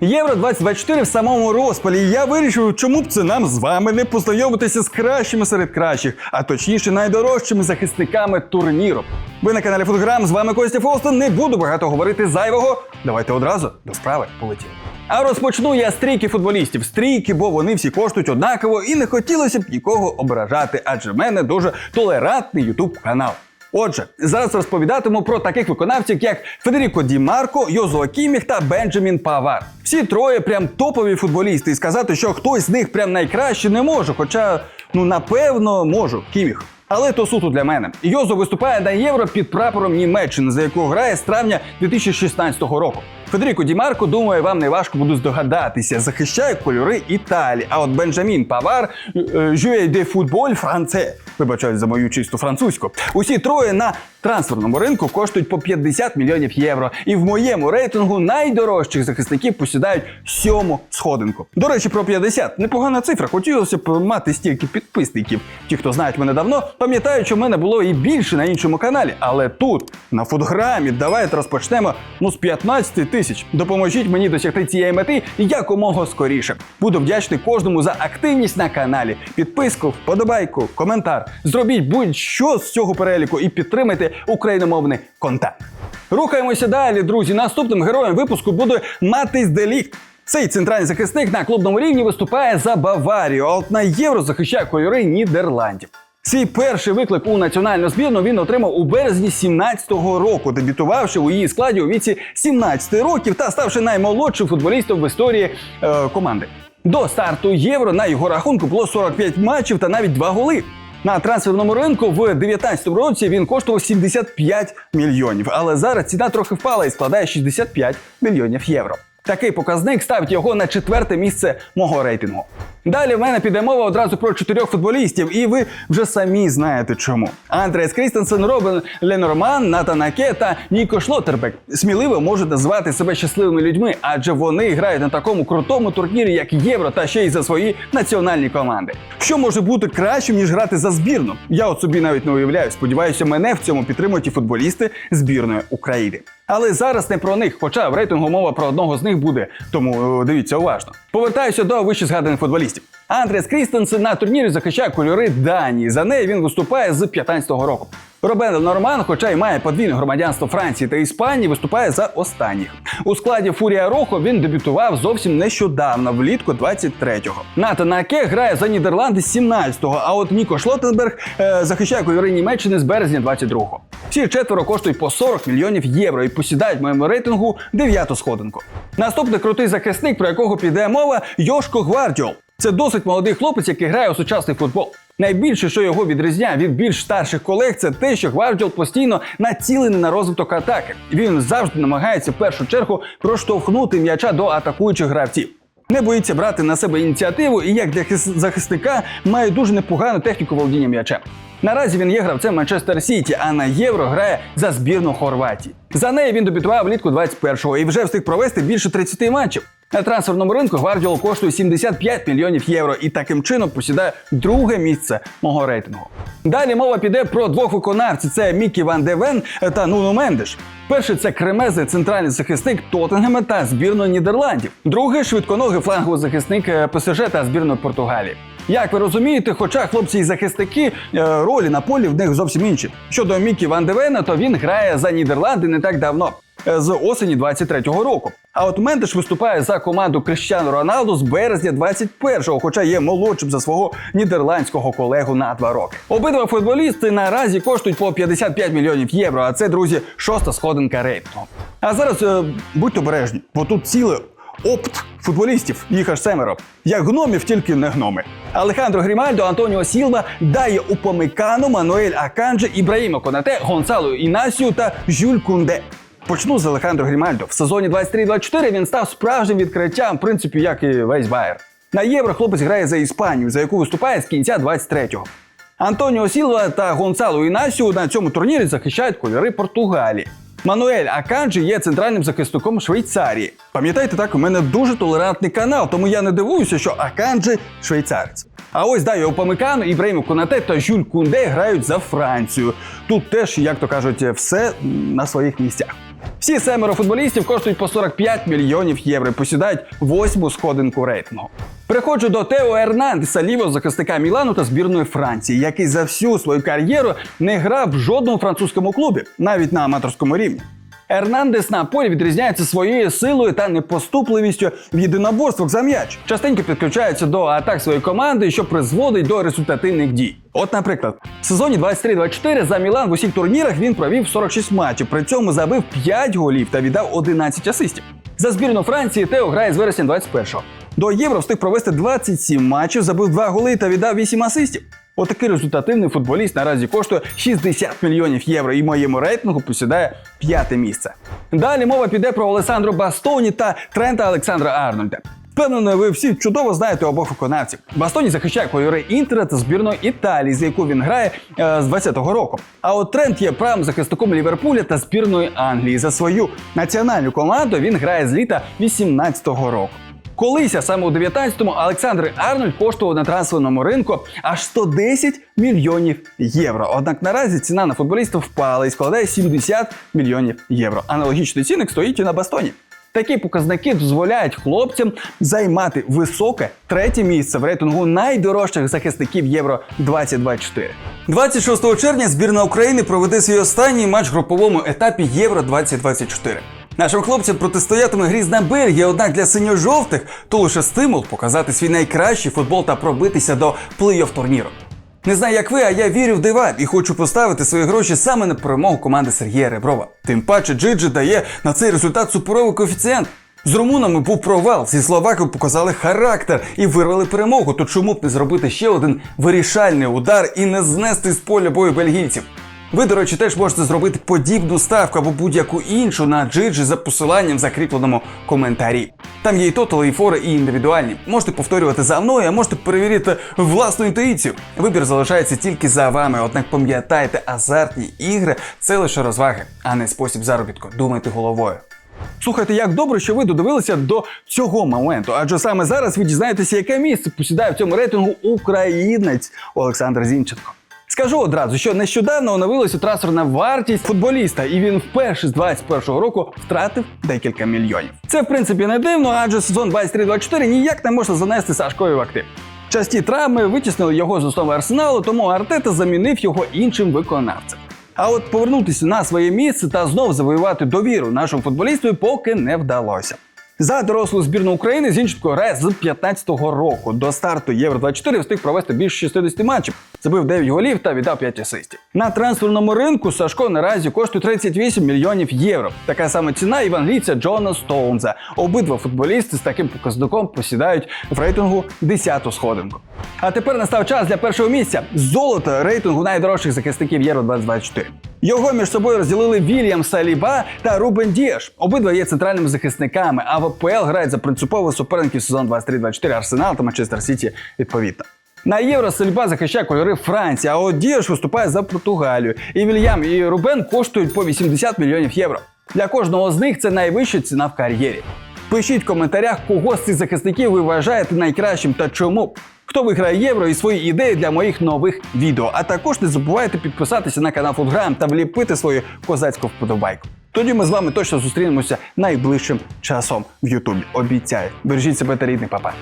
Євро 2024 в самому розпалі. І Я вирішив, чому б це нам з вами не познайомитися з кращими серед кращих, а точніше найдорожчими захисниками турніру. Ви на каналі Фотограм, з вами Костя Фолстон. Не буду багато говорити зайвого. Давайте одразу до справи полетіли. А розпочну я з трійки футболістів. Стрійки, бо вони всі коштують однаково, і не хотілося б нікого ображати, адже в мене дуже толерантний ютуб канал. Отже, зараз розповідатиму про таких виконавців, як Федеріко Ді Марко, Йозуа Кіміх та Бенджамін Павар. Всі троє прям топові футболісти, і сказати, що хтось з них прям найкраще не можу. Хоча, ну напевно, можу Кіміх. Але то суто для мене. Йозо виступає на євро під прапором Німеччини, за яку грає з травня 2016 року. Федеріко Ді Марко, думаю, вам не важко буде здогадатися, захищає кольори Італії. А от Бенджамін Павар жує де футболь франце. Вибачаю за мою чисту французьку. Усі троє на трансферному ринку коштують по 50 мільйонів євро. І в моєму рейтингу найдорожчих захисників посідають сьому сходинку. До речі, про 50. непогана цифра. Хотілося б мати стільки підписників. Ті, хто знають мене давно, пам'ятають, що в мене було і більше на іншому каналі. Але тут, на фотограмі, давайте розпочнемо ну з 15 тисяч. Допоможіть мені досягти цієї мети якомога скоріше. Буду вдячний кожному за активність на каналі, підписку, вподобайку, коментар. Зробіть будь-що з цього переліку і підтримайте україномовний контент. Рухаємося далі, друзі. Наступним героєм випуску буде Матис Деліхт. Цей центральний захисник на клубному рівні виступає за Баварію, а от на євро захищає кольори Нідерландів. Свій перший виклик у національну збірну він отримав у березні 17-го року, дебютувавши у її складі у віці 17 років та ставши наймолодшим футболістом в історії е, команди. До старту євро на його рахунку було 45 матчів та навіть 2 голи. На трансферному ринку в 2019 році він коштував 75 мільйонів, але зараз ціна трохи впала і складає 65 мільйонів євро. Такий показник ставить його на четверте місце мого рейтингу. Далі в мене піде мова одразу про чотирьох футболістів, і ви вже самі знаєте чому. Андреас Крістенсен, Робин Ленорман, Натан Аке та Ніко Шлоттербек сміливо можуть називати себе щасливими людьми, адже вони грають на такому крутому турнірі, як Євро, та ще й за свої національні команди. Що може бути кращим, ніж грати за збірну? Я от собі навіть не уявляю. Сподіваюся, мене в цьому підтримують і футболісти збірної України. Але зараз не про них, хоча в рейтингу мова про одного з них буде, тому е, дивіться уважно. Повертаюся до вище згаданих футболістів. Андрес Крістенсен на турнірі захищає кольори Данії. За неї він виступає з 15-го року. Робен Норман, хоча й має подвійне громадянство Франції та Іспанії, виступає за останніх. У складі Фурія Рохо він дебютував зовсім нещодавно, влітку 23-го. Натан Аке грає за Нідерланди з 17-го, а от Ніко Шлотенберг е, захищає кольори Німеччини з березня 22-го. Всі четверо коштують по 40 мільйонів євро і посідають в моєму рейтингу дев'яту сходинку. Наступний крутий захисник, про якого піде мова, Йошко Гвардіол. Це досить молодий хлопець, який грає у сучасний футбол. Найбільше, що його відрізняє від більш старших колег, це те, що Гвардіол постійно націлений на розвиток атаки. Він завжди намагається в першу чергу проштовхнути м'яча до атакуючих гравців. Не боїться брати на себе ініціативу і як для захисника має дуже непогану техніку володіння м'ячем. Наразі він є гравцем Манчестер Сіті, а на євро грає за збірну Хорватії. За неї він дебютував влітку 21-го і вже встиг провести більше 30 матчів. На трансферному ринку Гвардіол коштує 75 мільйонів євро і таким чином посідає друге місце мого рейтингу. Далі мова піде про двох виконавців: це Мікі Ван Девен та Нуно Мендеш. Перший це кремезний центральний захисник Тоттенгема та збірної Нідерландів. Другий швидконогий фланговий захисник е, ПСЖ та збірної Португалії. Як ви розумієте, хоча хлопці і захисники е, ролі на полі в них зовсім інші. Щодо Мікі Ван Девена, то він грає за Нідерланди не так давно. Е, З осені 23-го року. А от Мендеш виступає за команду Крищану Роналду з березня 21-го, хоча є молодшим за свого нідерландського колегу на два роки. Обидва футболісти наразі коштують по 55 мільйонів євро. А це, друзі, шоста сходинка рейтингу. А зараз е, будьте обережні, бо тут ціле опт футболістів, їх аж семеро. Як гномів, тільки не гноми. Алехандро Грімальдо, Антоніо Сілва, Дає Упомикану, Мануель Аканже, Ібраїмо Конате, Гонсало Інасіо та Жюль Кунде. Почну з Алехандро Грімальдо. В сезоні 23-24 він став справжнім відкриттям, в принципі, як і весь Байер. На євро хлопець грає за Іспанію, за яку виступає з кінця 23-го. Антоніо Сілва та Гонсало Інасіо на цьому турнірі захищають кольори Португалії. Мануель Аканджі є центральним захисником Швейцарії. Пам'ятаєте, так у мене дуже толерантний канал, тому я не дивуюся, що Аканджі швейцарець. А ось Дайо Опамекано, Ібраїм Конате та Жюль Кунде грають за Францію. Тут теж, як то кажуть, все на своїх місцях. Всі семеро футболістів коштують по 45 мільйонів євро і посідають восьму сходинку рейтингу. Переходжу до Тео Ернандеса, лівого захисника Мілану та збірної Франції, який за всю свою кар'єру не грав в жодному французькому клубі, навіть на аматорському рівні. Ернандес на полі відрізняється своєю силою та непоступливістю в єдиноборствах за м'яч. Частенько підключається до атак своєї команди, що призводить до результативних дій. От, наприклад, в сезоні 23-24 за Мілан в усіх турнірах він провів 46 матчів, при цьому забив 5 голів та віддав 11 асистів. За збірну Франції Тео грає з вересня 21-го. До євро встиг провести 27 матчів, забив 2 голи та віддав 8 асистів. Отакий результативний футболіст наразі коштує 60 мільйонів євро і моєму рейтингу посідає п'яте місце. Далі мова піде про Олесандро Бастоні та Трента Олександра Арнольда. Впевнено, ви всі чудово знаєте обох виконавців. Бастоні захищає кольори Інтера та збірної Італії, за яку він грає е, з 20-го року. А от Трент є правим захисником Ліверпуля та збірної Англії. За свою національну команду він грає з літа 18-го року. Колись, саме у 19-му, Олександр Арнольд коштував на трансферному ринку аж 110 мільйонів євро. Однак наразі ціна на футболіста впала і складає 70 мільйонів євро. Аналогічний цінник стоїть і на бастоні. Такі показники дозволяють хлопцям займати високе третє місце в рейтингу найдорожчих захисників Євро 2024. 26 червня збірна України проведе свій останній матч в груповому етапі Євро 2024. Нашим хлопцям протистоятиме грізна Бельгія, однак для синьо-жовтих то лише стимул показати свій найкращий футбол та пробитися до плей-офф турніру. Не знаю, як ви, а я вірю в дива і хочу поставити свої гроші саме на перемогу команди Сергія Реброва. Тим паче Джиджи дає на цей результат суперовий коефіцієнт. З румунами був провал. Ці словаки показали характер і вирвали перемогу. То чому б не зробити ще один вирішальний удар і не знести з поля бою бельгійців? Ви, до речі, теж можете зробити подібну ставку або будь-яку іншу на джиджі за посиланням в закріпленому коментарі. Там є і тотали, і фори, і індивідуальні. Можете повторювати за мною, а можете перевірити власну інтуїцію. Вибір залишається тільки за вами. Однак пам'ятайте, азартні ігри це лише розваги, а не спосіб заробітку. Думайте головою. Слухайте, як добре, що ви додивилися до цього моменту, адже саме зараз ви дізнаєтеся, яке місце посідає в цьому рейтингу українець Олександр Зінченко. Скажу одразу, що нещодавно оновилася трансферна вартість футболіста, і він вперше з 21-го року втратив декілька мільйонів. Це в принципі не дивно, адже сезон 23-24 ніяк не можна занести Сашкові в актив. Часті травми витіснили його з основи арсеналу, тому Артета замінив його іншим виконавцем. А от повернутися на своє місце та знов завоювати довіру нашому футболісту поки не вдалося. За дорослу збірну України Зінченко грає з 15-го року. До старту Євро 24 встиг провести більше 60 матчів, забив 9 голів та віддав 5 асистів. На трансферному ринку Сашко наразі коштує 38 мільйонів євро. Така сама ціна і в англійця Джона Стоунза. Обидва футболісти з таким показником посідають в рейтингу 10-ту сходинку. А тепер настав час для першого місця золото рейтингу найдорожчих захисників Євро 2024. Його між собою розділили Вільям Саліба та Рубен Дієш. Обидва є центральними захисниками, а в АПЛ грають за принципово суперників сезон 23-24 Арсенал та Манчестер Сіті відповідно. На євро Сальба захищає кольори Франції, а от Дієш виступає за Португалію. І Вільям і Рубен коштують по 80 мільйонів євро. Для кожного з них це найвища ціна в кар'єрі. Пишіть в коментарях, кого з цих захисників ви вважаєте найкращим та чому. Хто виграє євро і свої ідеї для моїх нових відео. А також не забувайте підписатися на канал Футграм та вліпити свою козацьку вподобайку. Тоді ми з вами точно зустрінемося найближчим часом в Ютубі. Обіцяю. Бережіть себе та рідних, папа.